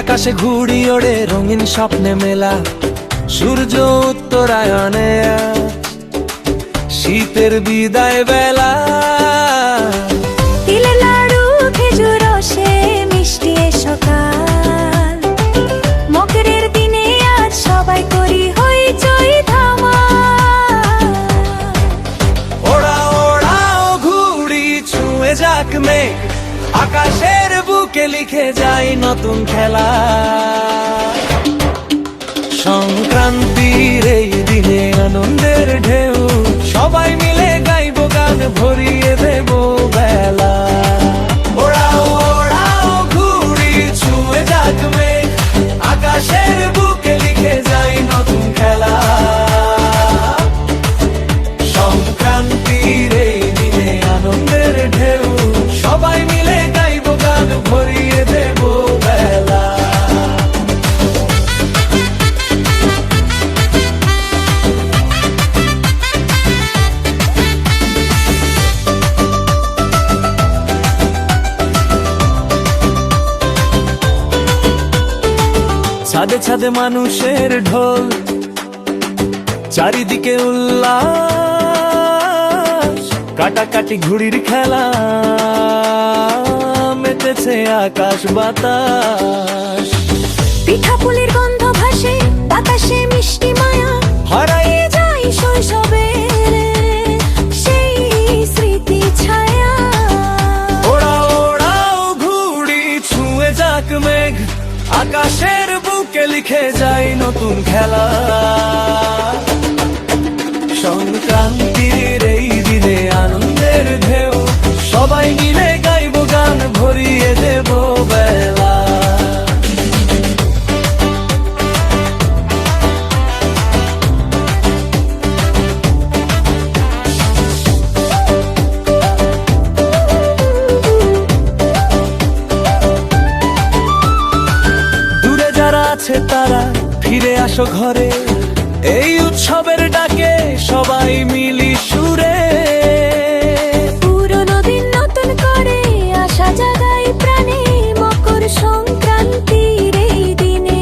আকাশে ঘুড়ি ওড়ে রঙিন স্বপ্নে মেলা। সূর্য উত্তরায়ণে। শীতের বিদায় বেলা। লাড়ু খেজুর রসে মিষ্টি সকাল। মকরের দিনে আজ সবাই করি হইচই ধামা ওড়া ওড়াও ঘুড়ি ছুঁয়ে যাক মেঘ। আকাশের বুকে লিখে যাই নতুন খেলা। সংক্রান্তির এই দিনে আনন্দের ঢেউ। ছাদে ছাদে মানুষের ঢোল চারিদিকে উল্লাস কাটাকাটি ঘুড়ির খেলা মেতেছে আকাশ বাতাস। পিঠা পুলির গন্ধ ভাসে বাতাসে মিষ্টি মায়া হারাইয়ে যাই শৈশবে সেই স্মৃতি ছায়া। ওড়াও ওড়াও ঘুড়ি ছুঁয়ে যাক মেঘ আকাশের লিখে যাই নতুন খেলা। সংক্রান্তির আছে তারা ফিরে আসো ঘরে। এই উৎসবের ডাকে সবাই মিলি সুরে। পুরনো দিন নতুন করে আশা জাগাই প্রাণে মকর সংক্রান্তির এই দিনে।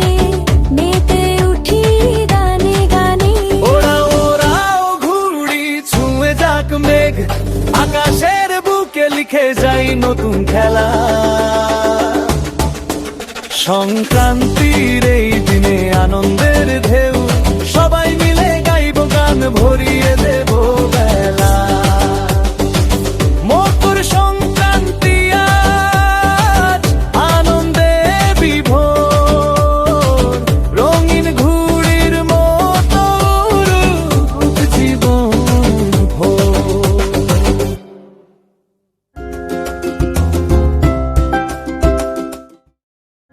মেতে উঠি গানে গানে। ওরা ওরাও ঘুড়ি ছুঁয়ে যাক মেঘ। আকাশের বুকে লিখে যাই নতুন খেলা। সংক্রান্তির এই দিনে আনন্দে